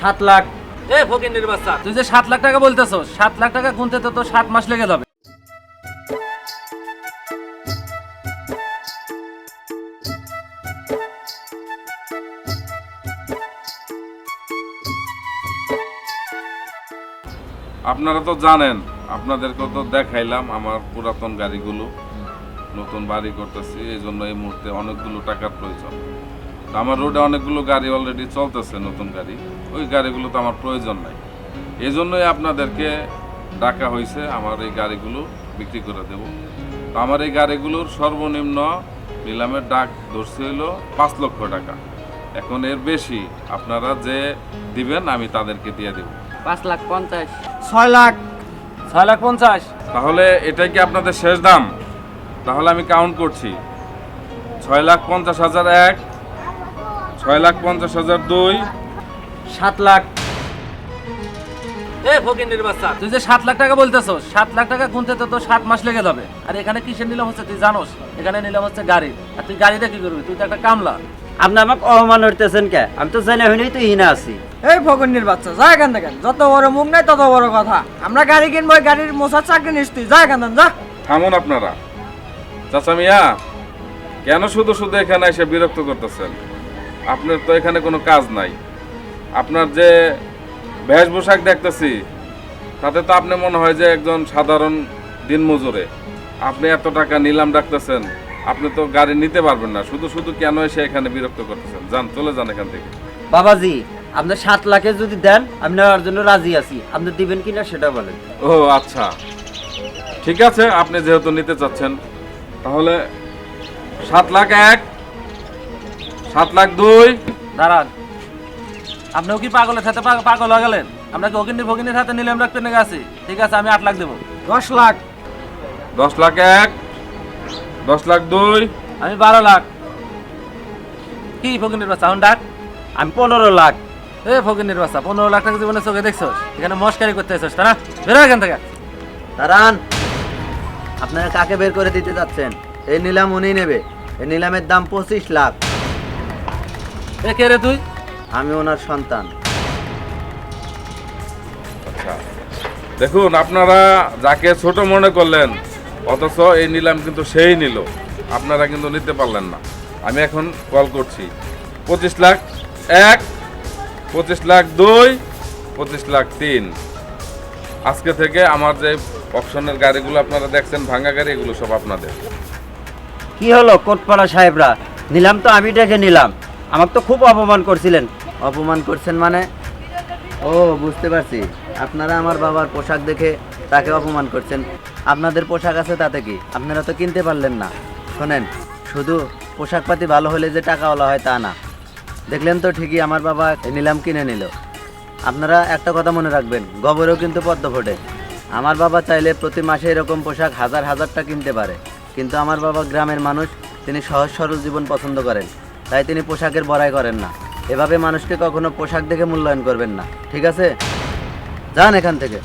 সাত লাখ। এ ফকিন্দির বাচ্চা তুই যে সাত লাখ টাকা বলতেছো সাত লাখ টাকা গুনতে তো সাত মাস লেগে যাবে। আপনারা তো জানেন আপনাদেরকে তো দেখাইলাম আমার পুরাতন গাড়িগুলো। নতুন বাড়ি করতেছি এই জন্য এই মুহূর্তে অনেকগুলো টাকার প্রয়োজন। তো আমার রোডে অনেকগুলো গাড়ি অলরেডি চলতেছে নতুন গাড়ি। ওই গাড়িগুলো তো আমার প্রয়োজন নাই। এই জন্যই আপনাদেরকে ডাকা হয়েছে আমার এই গাড়িগুলো বিক্রি করে দেব। তো আমার এই গাড়িগুলোর সর্বনিম্ন নিলামের ডাক ধরছে হলো পাঁচ লক্ষ টাকা। এখন এর বেশি আপনারা যে দিবেন আমি তাদেরকে দিয়ে দেবো। পাঁচ লাখ পঞ্চাশ। ছয় লাখ। ছয় লাখ পঞ্চাশ। তাহলে এটাই কি আপনাদের শেষ দাম? তাহলে আমি কাউন্ট করছি। ছয় লাখ পঞ্চাশ হাজার এক ছয় লাখ পঞ্চাশ হাজার দুই। সাত লাখ। এ ফকিন্দির বাচ্চা তুই যে সাত লাখ টাকা বলতেছো সাত লাখ টাকা গুনতে তো তোর সাত মাস লেগে যাবে। আর এখানে কিসের নিলাম হচ্ছে তুই জানোস? এখানে নিলাম হচ্ছে গাড়ি। আর তুই গাড়িতে কি করবি? তুই তো একটা কামলা। আপনি আমাকে অপমান করতেছেন কে? আমি তো জানি হইনি তো হিনা আছি। এই ফকন্নির বাচ্চা যা এখান থেকে। যত বড় মুখ নাই তত বড় কথা। আমরা গাড়ি কিনবো গাড়ির মশার চাকরি নিস তুই। যা এখান থেকে, যা। থামুন আপনারা। চাচা মিয়া কেন শুধু শুধু এখানে এসে বিরক্ত করতেছেন? আপনার তো এখানে কোনো কাজ নাই। আপনার যে বেশভূষাক দেখতেছি তাতে তো আপনি মনে হয় যে একজন সাধারণ দিনমজুরে। আপনি এত টাকা নিলাম ডাকতেছেন আপনি তো গাড়ি নিতে পারবেন না। শুধু শুধু কেন এসে এখানে বিরক্ত করতেছেন? যান চলে যান এখান থেকে। বাবাজি আপনি সাত লাখে যদি দেন আমি নেওয়ার জন্য রাজি আছি। আপনি দিবেন কিনা সেটা বলেন। ও আচ্ছা। ঠিক আছে আপনি যেহেতু নিতে চাচ্ছেন তাহলে সাত লাখ এক সাত লাখ দুই। দাঁড়ান। আপনিও কি পাগলের সাথে পাগল হয়ে গেলেন? আমরা কি অকিন্দি ফকিন্দির সাথে নিলাম রাখতে নেগে আছি? ঠিক আছে আমি আট লাখ দেবো। দশ লাখ। দশ লাখ এক দশ লাখ দুই। আমি বারো লাখ। কি ফকিন্দির বাচ্চা এখন ডাক আমি পনেরো লাখ। এ ফকিন্দির বাচ্চা পনেরো লাখ টাকা জীবনে চোখে দেখছ এখানে মস্কারি করতে এসেছ তাই না? বেরো এখান থেকে। দাঁড়ান। আপনারা কাকে বের করে দিতে যাচ্ছেন? এই নিলাম উনি নেবে। এই নিলামের দাম পঁচিশ লাখ। এ কে রে তুই? আমি ওনার সন্তান। আচ্ছা। দেখুন আপনারা যাকে ছোট মনে করলেন অথচ এই নিলাম কিন্তু সেই নিল। আপনারা কিন্তু নিতে পারলেন না। আমি এখন কল করছি। পঁচিশ লাখ এক পঁচিশ লাখ দুই পঁচিশ লাখ তিন। আজকে থেকে আমার যে অপশনের গাড়িগুলো আপনারা দেখছেন ভাঙা গাড়ি এগুলো সব আপনাদের। কি হলো কোটপাড়া সাহেবরা? নিলাম তো আমি ডেকে নিলাম। আমাকে তো খুব অপমান করছিলেন। অপমান করছেন মানে? ও, বুঝতে পারছি। আপনারা আমার বাবার পোশাক দেখে তাকে অপমান করছেন। আপনাদের পোশাক আছে তাতে কি? আপনারা তো কিনতে পারলেন না। শোনেন, শুধু পোশাক পাতি ভালো হলে যে টাকাওয়ালা হয় তা না। দেখলেন তো ঠিকই আমার বাবা নিলাম কিনে নিল। আপনারা একটা কথা মনে রাখবেন, গোবরেও কিন্তু পদ্ম ফোটে। আমার বাবা চাইলে প্রতি মাসে এরকম পোশাক হাজার হাজারটা কিনতে পারে। কিন্তু আমার বাবা গ্রামের মানুষ, তিনি সহজ সরল জীবন পছন্দ করেন। তাই তিনি পোশাকের বড়াই করেন না। এভাবে মানুষকে কখনো পোশাক দেখে মূল্যায়ন করবেন না। ঠিক আছে? যান এখান থেকে।